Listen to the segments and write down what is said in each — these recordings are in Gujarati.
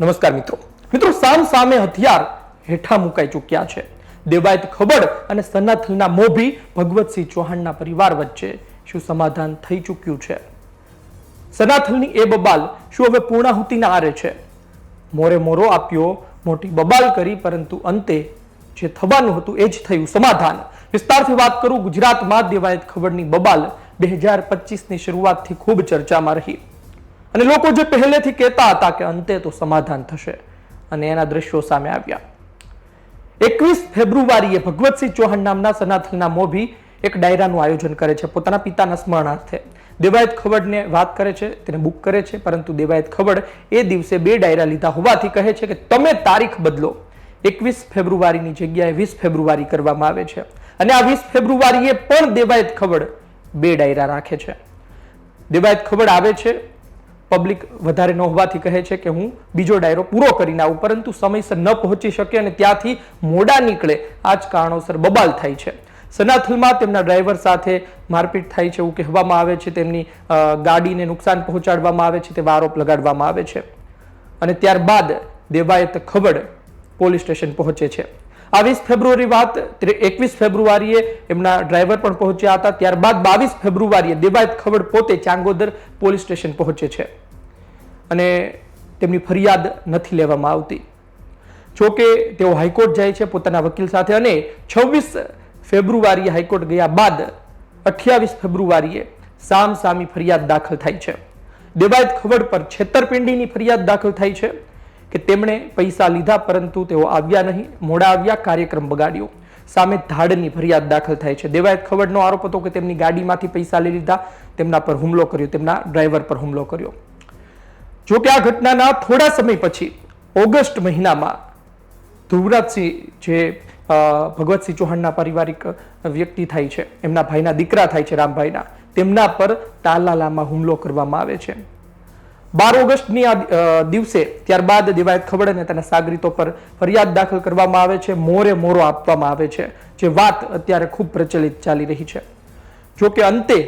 નમસ્કાર મિત્રો. મિત્રો, સામ સામે હથિયાર હેઠા મુકાઈ ચૂક્યા છે. દેવાયત ખબડ અને સનાથલના મોભી ભગવતસિંહ ચૌહાણના પરિવાર વચ્ચે શું સમાધાન થઈ ચૂક્યું છે? સનાથલની એ બબાલ શું હવે પૂર્ણાહુતિના આરે છે? મોરે મોરો આપ્યો, મોટી બબાલ કરી, પરંતુ અંતે જે થવાનું હતું એ જ થયું. સમાધાન. વિસ્તારથી વાત કરું, ગુજરાતમાં દેવાયત ખબરની બબાલ બે હજાર પચીસની શરૂઆતથી ખૂબ ચર્ચામાં રહી. અને લોકો જે પહેલેથી કહેતા હતા કે અંતે તો સમાધાન થશે. અને એના દ્રશ્યો સામે આવ્યા. એકવીસ ફેબ્રુઆરીએ ભગવતસિંહ ચૌહાણ નામના સનાથલના મોભી એક ડાયરાનું આયોજન કરે છે. પોતાના પિતાના સ્મરણાર્થે. દેવાયત ખવડને વાત કરે છે, તેને બુક કરે છે, પરંતુ દેવાયત ખવડ એ દિવસે બે ડાયરા લીધા હોવાથી કહે છે કે તમે તારીખ બદલો. એકવીસ ફેબ્રુઆરીની જગ્યાએ વીસ ફેબ્રુઆરી કરવામાં આવે છે. અને આ વીસ ફેબ્રુઆરીએ પણ દેવાયત ખવડ બે ડાયરા રાખે છે. દેવાયત ખબર આવે છે પબ્લિક વધારે ન હોવાથી કહે છે કે હું બીજો ડાયરો પૂરો કરીને આવું, પરંતુ સમયસર ન પહોંચી શકે અને ત્યાંથી મોડા નીકળે. આ જ કારણોસર બબાલ થાય છે. સનાથલમાં તેમના ડ્રાઈવર સાથે મારપીટ થાય છે એવું કહેવામાં આવે છે. તેમની ગાડીને નુકસાન પહોંચાડવામાં આવે છે. તેવા આરોપ લગાડવામાં આવે છે. અને ત્યારબાદ દેવાયત ખબડ પોલીસ સ્ટેશન પહોંચે છે. આ ફેબ્રુઆરી વાત એકવીસ ફેબ્રુઆરીએ એમના ડ્રાઈવર પણ પહોંચ્યા હતા. ત્યારબાદ બાવીસ ફેબ્રુઆરીએ દેવાયત ખબર પોતે ચાંગોદર પોલીસ સ્ટેશન પહોંચે છે અને તેમની ફરિયાદ નથી લેવામાં આવતી. જોકે તેઓ હાઈકોર્ટ જાય છે પોતાના વકીલ સાથે અને છવ્વીસ ફેબ્રુઆરીએ હાઈકોર્ટ ગયા બાદ અઠ્યાવીસ ફેબ્રુઆરીએ સામ સામી ફરિયાદ દાખલ થાય છે. દેવાયત ખબર પર છેતરપિંડીની ફરિયાદ દાખલ થાય છે. કે તેમણે પૈસા લીધા પરંતુ તેઓ આવ્યા નહીં. મોડા આવ્યા, કાર્યક્રમ બગાડ્યો. સામે ધાડની ફરિયાદ દાખલ થાય છે. દેવાયત ખવડનો આરોપ હતો કે તેમની ગાડીમાંથી પૈસા લઈ લીધા, તેમના પર હુમલો કર્યો, તેમના ડ્રાઈવર પર હુમલો કર્યો. જો કે આ ઘટનાના થોડા સમય પછી, ઓગસ્ટ મહિનામાં, ધ્રુવરાજસિંહ જે ભગવતસિંહ ચૌહાણના પારિવારિક વ્યક્તિ થાય છે, એમના ભાઈના દીકરા થાય છે, રામભાઈના, તેમના પર તાલાલામાં હુમલો કરવામાં આવે છે. બાર ઓગસ્ટની આ દિવસે ત્યારબાદ દેવાયત ખબડ તેના સાગરીતો પર ફરિયાદ દાખલ કરવામાં આવે છે. મોરે મોરો આપવામાં આવે છે, જે વાત અત્યારે ખૂબ પ્રચલિત ચાલી રહી છે. જો કે અંતે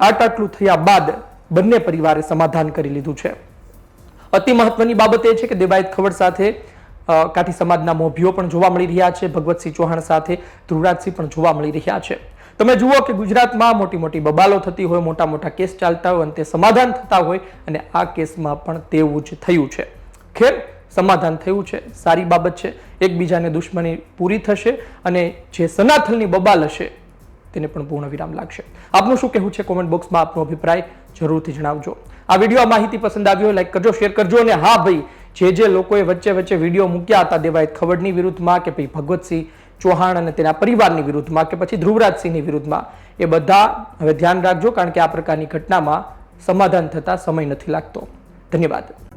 આટાટલું થયા બાદ બંને પરિવારે સમાધાન કરી લીધું છે. અતિ મહત્વની બાબત એ છે કે દેવાયત ખબડ સાથે કાઠી સમાજના મોભીઓ પણ જોવા મળી રહ્યા છે. ભગવતસિંહ ચૌહાણ સાથે ધ્રુવરાજસિંહ પણ જોવા મળી રહ્યા છે. તમે જુઓ કે ગુજરાતમાં મોટી મોટી બબાલો થતી હોય, મોટા મોટા કેસ ચાલતા હોય અંતે સમાધાન થતા હોય અને આ કેસમાં પણ તેવું જ થયું છે. ખેર, સમાધાન થયું છે, સારી બાબત છે. એકબીજાને દુશ્મની પૂરી થશે અને જે સનાથલની બબાલ હશે તેને પણ પૂર્ણ વિરામ લાગશે. આપનું શું કહેવું છે? કોમેન્ટ બોક્સમાં આપનો અભિપ્રાય જરૂરથી જણાવજો. આ વીડિયો માહિતી પસંદ આવ્યો લાઈક કરજો, શેર કરજો અને હા ભાઈ, જે જે લોકોએ વચ્ચે વચ્ચે વીડિયો મૂક્યા હતા, દેવાયત ખબરની વિરુદ્ધમાં કે ભાઈ ભગવતસિંહ ચૌહાણ અને તેના પરિવારની વિરુદ્ધમાં કે પછી ધ્રુવરાજસિંહની વિરુદ્ધમાં, એ બધા હવે ધ્યાન રાખજો કારણ કે આ પ્રકારની ઘટનામાં સમાધાન થતા સમય નથી લાગતો. ધન્યવાદ.